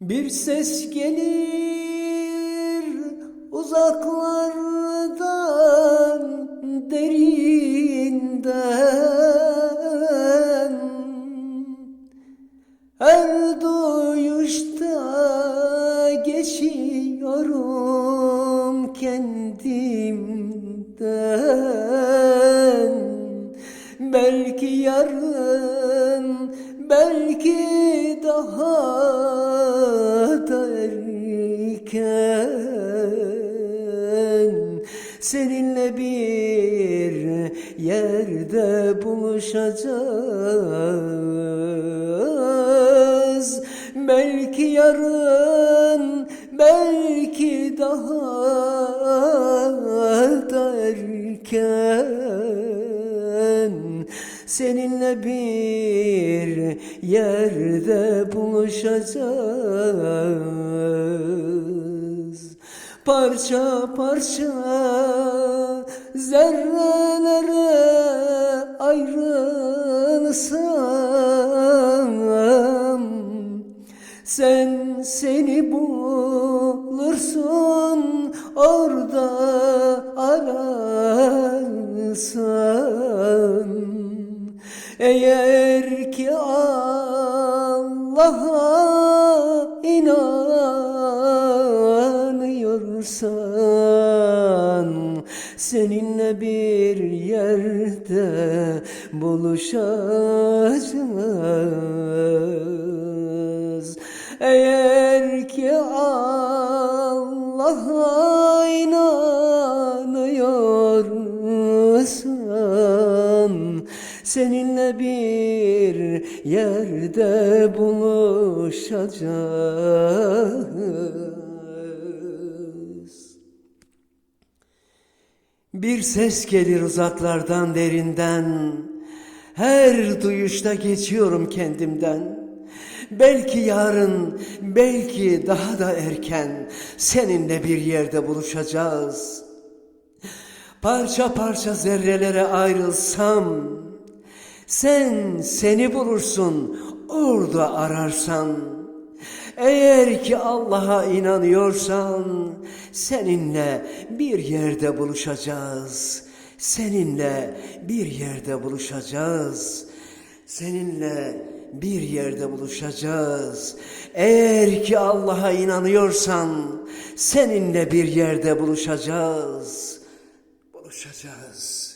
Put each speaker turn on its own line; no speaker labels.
Bir ses gelir uzaklardan derinden. Her duyuşta geçiyorum kendimden. Belki yarın, belki daha da erken Seninle bir yerde buluşacağız. Belki yarın, belki daha da erken. Seninle bir yerde buluşacağız Parça parça zerrelere ayrılsam sen seni bulursun orada ararsan Eğer ki Allah'a inanıyorsan Seninle bir yerde buluşacağız. Eğer ki Allah'a inanıyorsan Seninle bir yerde buluşacağız bir ses gelir uzaklardan derinden. Her duyuşta geçiyorum kendimden. Belki yarın, belki daha da erken Seninle bir yerde buluşacağız. Parça parça zerrelere ayrılsam Sen seni bulursun orada ararsan eğer ki Allah'a inanıyorsan seninle bir yerde buluşacağız. Seninle bir yerde buluşacağız. Seninle bir yerde buluşacağız. Eğer ki Allah'a inanıyorsan seninle bir yerde buluşacağız. Buluşacağız.